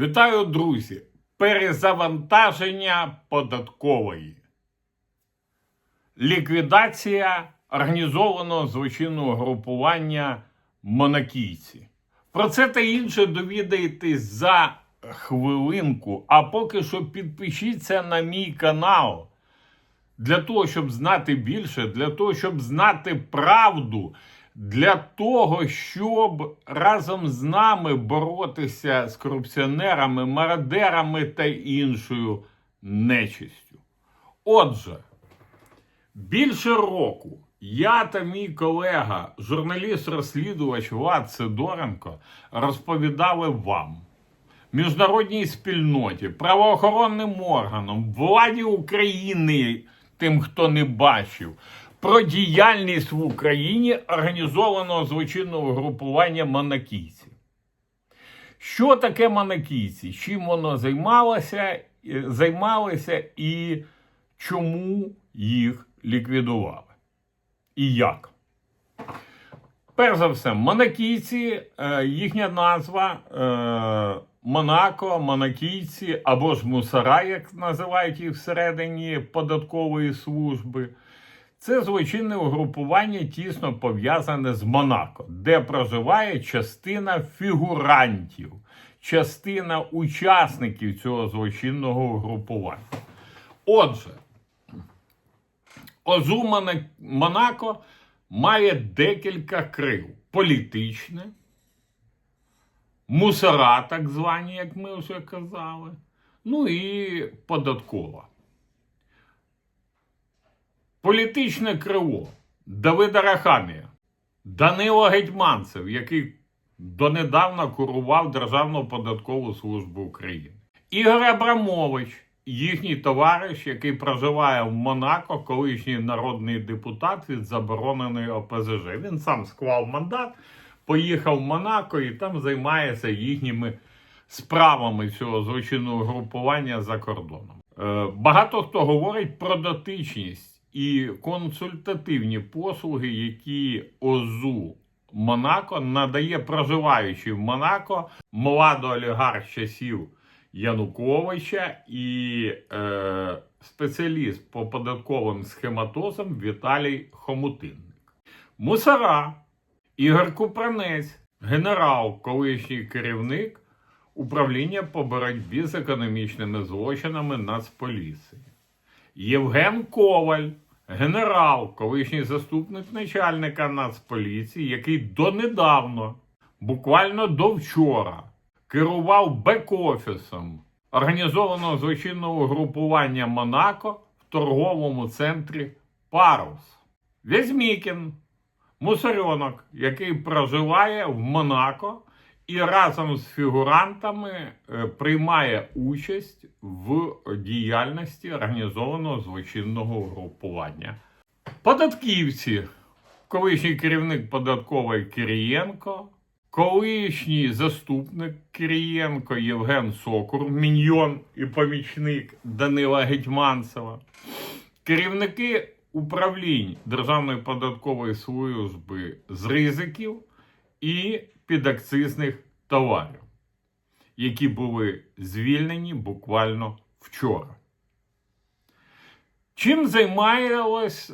Вітаю, друзі! Перезавантаження податкової. Ліквідація організованого злочинного групування монакійці. Про це та інше довідаєтесь за хвилинку. А поки що підпишіться на мій канал. Для того, щоб знати більше, для того, щоб знати правду, для того, щоб разом з нами боротися з корупціонерами, мародерами та іншою нечистю. Отже, більше року я та мій колега, журналіст-розслідувач Влад Сидоренко, розповідали вам, міжнародній спільноті, правоохоронним органам, владі України, тим, хто не бачив, про діяльність в Україні організованого злочинного групування монакійців. Що таке монакійці? Чим воно займалося, е, займалося і чому їх ліквідували? І як? Перш за все, монакійці, е, їхня назва е, Монако, монакійці або ж мусора, як називають їх всередині податкової служби. Це злочинне угрупування тісно пов'язане з Монако, де проживає частина фігурантів, частина учасників цього злочинного угрупування. Отже, ОЗУ Монако має декілька крил: політичне, мусора, так звані, як ми вже казали, ну і податкова. Політичне крило Давида Рахамія, Данило Гетьманцев, який донедавна курував Державну податкову службу України, Ігор Абрамович, їхній товариш, який проживає в Монако, колишній народний депутат від забороненої ОПЗЖ. Він сам склав мандат, поїхав в Монако і там займається їхніми справами цього злочинного групування за кордоном. Е, Багато хто говорить про дотичність і консультативні послуги, які ОЗУ Монако надає проживаючи в Монако младоолігарх з часів Януковича і е, спеціаліст по податковим схематозам Віталій Хомутинник. Мусора Ігор Купранець, генерал, колишній керівник управління по боротьбі з економічними злочинами Нацполіції. Євген Коваль, генерал, колишній заступник начальника Нацполіції, який донедавно, буквально до вчора, керував бек-офісом організованого злочинного групування Монако в торговому центрі Парус. Вязьмікін, мусорьонок, який проживає в Монако і разом з фігурантами е, приймає участь в діяльності організованого злочинного угрупування. Податківці, колишній керівник податкової Кирієнко, колишній заступник Кирієнко Євген Сокур, міньйон і помічник Данила Гетьманцева, керівники управлінь Державної податкової служби з ризиків і підакцизних товарів, які були звільнені буквально вчора. Чим займалось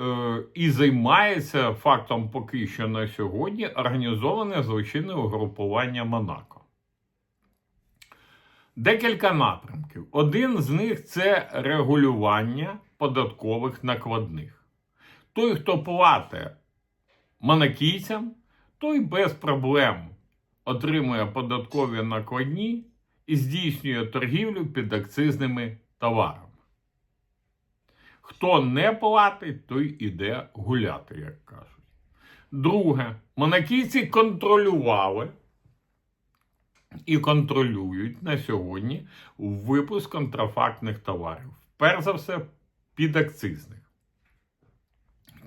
е, і займається фактом поки що на сьогодні організоване злочинне угрупування Монако? Декілька напрямків. Один з них це регулювання податкових накладних. Той, хто платить монакійцям, той без проблем отримує податкові накладні і здійснює торгівлю під акцизними товарами. Хто не платить, той іде гуляти, як кажуть. Друге, монакійці контролювали і контролюють на сьогодні випуск контрафактних товарів. Перш за все, підакцизних,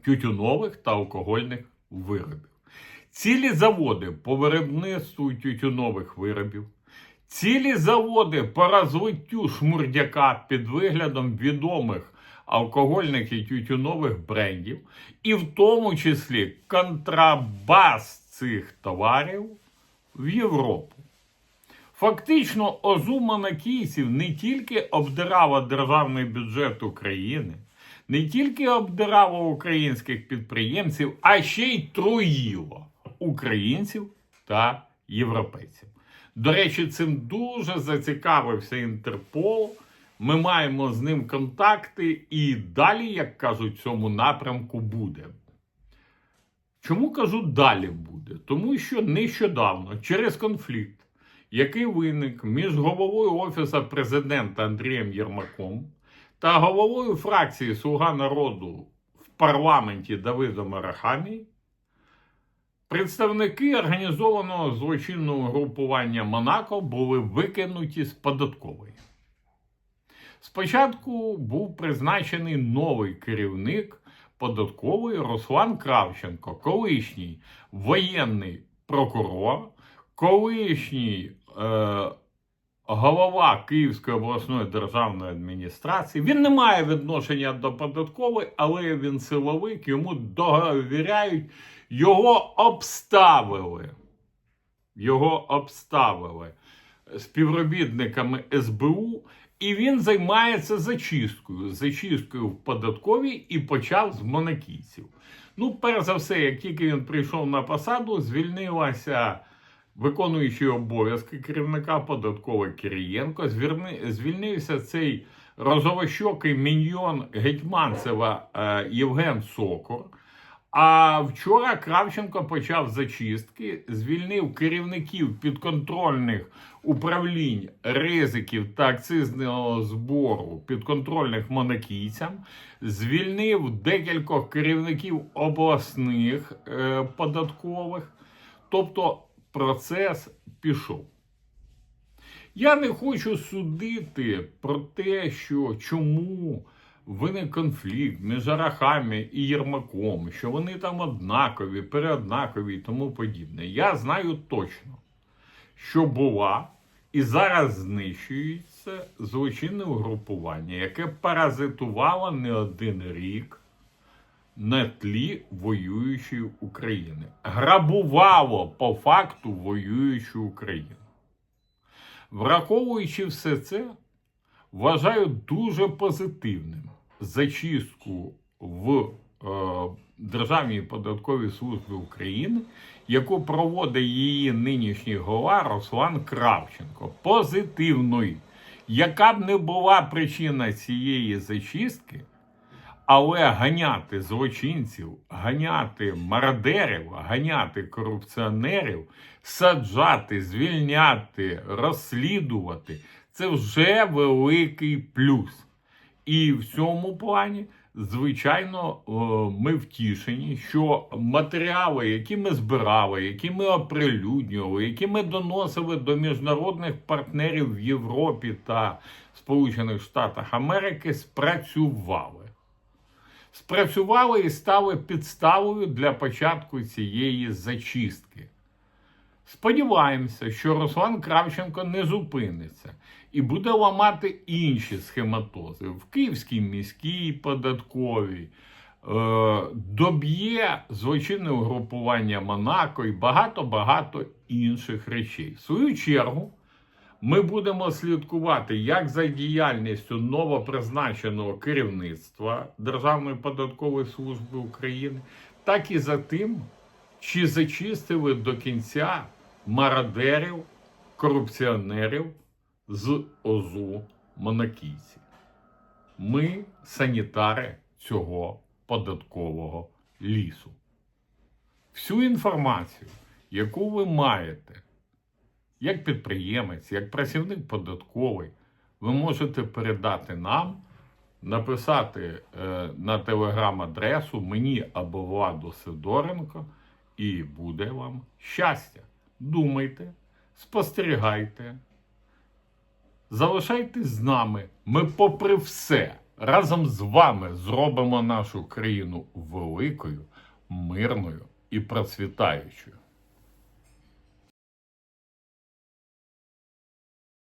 тютюнових та алкогольних виробів. Цілі заводи по виробництву тютюнових виробів, цілі заводи по розвиттю шмурдяка під виглядом відомих алкогольних і тютюнових брендів, і в тому числі контрабас цих товарів в Європу. Фактично, озу монакійців не тільки обдирала державний бюджет України, не тільки обдирала українських підприємців, а ще й труїла українців та європейців. До речі, цим дуже зацікавився Інтерпол. Ми маємо з ним контакти, і далі, як кажуть, в цьому напрямку буде. Чому кажу далі буде? Тому що нещодавно через конфлікт, який виник між головою Офісу президента Андрієм Єрмаком та головою фракції Слуга народу в парламенті Давидом Арахамі, представники організованого злочинного групування Монако були викинуті з податкової. Спочатку був призначений новий керівник податкової Руслан Кравченко, колишній воєнний прокурор, колишній е, голова Київської обласної державної адміністрації. Він не має відношення до податкової, але він силовик, йому довіряють, його обставили. Його обставили співробітниками СБУ, і він займається зачисткою, зачисткою в податковій і почав з монакійців. Ну, перш за все, як тільки він прийшов на посаду, звільнилася виконуючий обов'язки керівника податкової Кирієнко, звільнився цей розовощокий міньйон Гетьманцева е, Євген Сокор. А вчора Кравченко почав зачистки, звільнив керівників підконтрольних управлінь ризиків та акцизного збору підконтрольних монакійцям, звільнив декількох керівників обласних е, податкових. Тобто процес пішов. Я не хочу судити про те, що чому виник конфлікт між Арахами і Єрмаком, що вони там однакові, переоднакові і тому подібне. Я знаю точно, що була і зараз знищується злочинне угрупування, яке паразитувало не один рік на тлі воюючої України. Грабувало по факту воюючу Україну. Враховуючи все це, вважаю дуже позитивним зачистку в е, Державній податковій службі України, яку проводить її нинішній голова Руслан Кравченко. Позитивною. Яка б не була причина цієї зачистки, але ганяти злочинців, ганяти мародерів, ганяти корупціонерів, саджати, звільняти, розслідувати це вже великий плюс. І в цьому плані, звичайно, е, ми втішені, що матеріали, які ми збирали, які ми оприлюднювали, які ми доносили до міжнародних партнерів в Європі та Сполучених Штатах Америки, спрацювали спрацювали і стали підставою для початку цієї зачистки. Сподіваємося, що Руслан Кравченко не зупиниться і буде ламати інші схематози в Київській міській податковій, е, доб'є злочинне угрупування Монако і багато-багато інших речей. В свою чергу, ми будемо слідкувати як за діяльністю новопризначеного керівництва Державної податкової служби України, так і за тим, чи зачистили до кінця мародерів, корупціонерів з ОЗУ монакійців. Ми санітари цього податкового лісу. Всю інформацію, яку ви маєте як підприємець, як працівник податковий, ви можете передати нам, написати е, на телеграм-адресу мені або Владу Сидоренко, і буде вам щастя. Думайте, спостерігайте, залишайтесь з нами. Ми, попри все, разом з вами зробимо нашу країну великою, мирною і процвітаючою.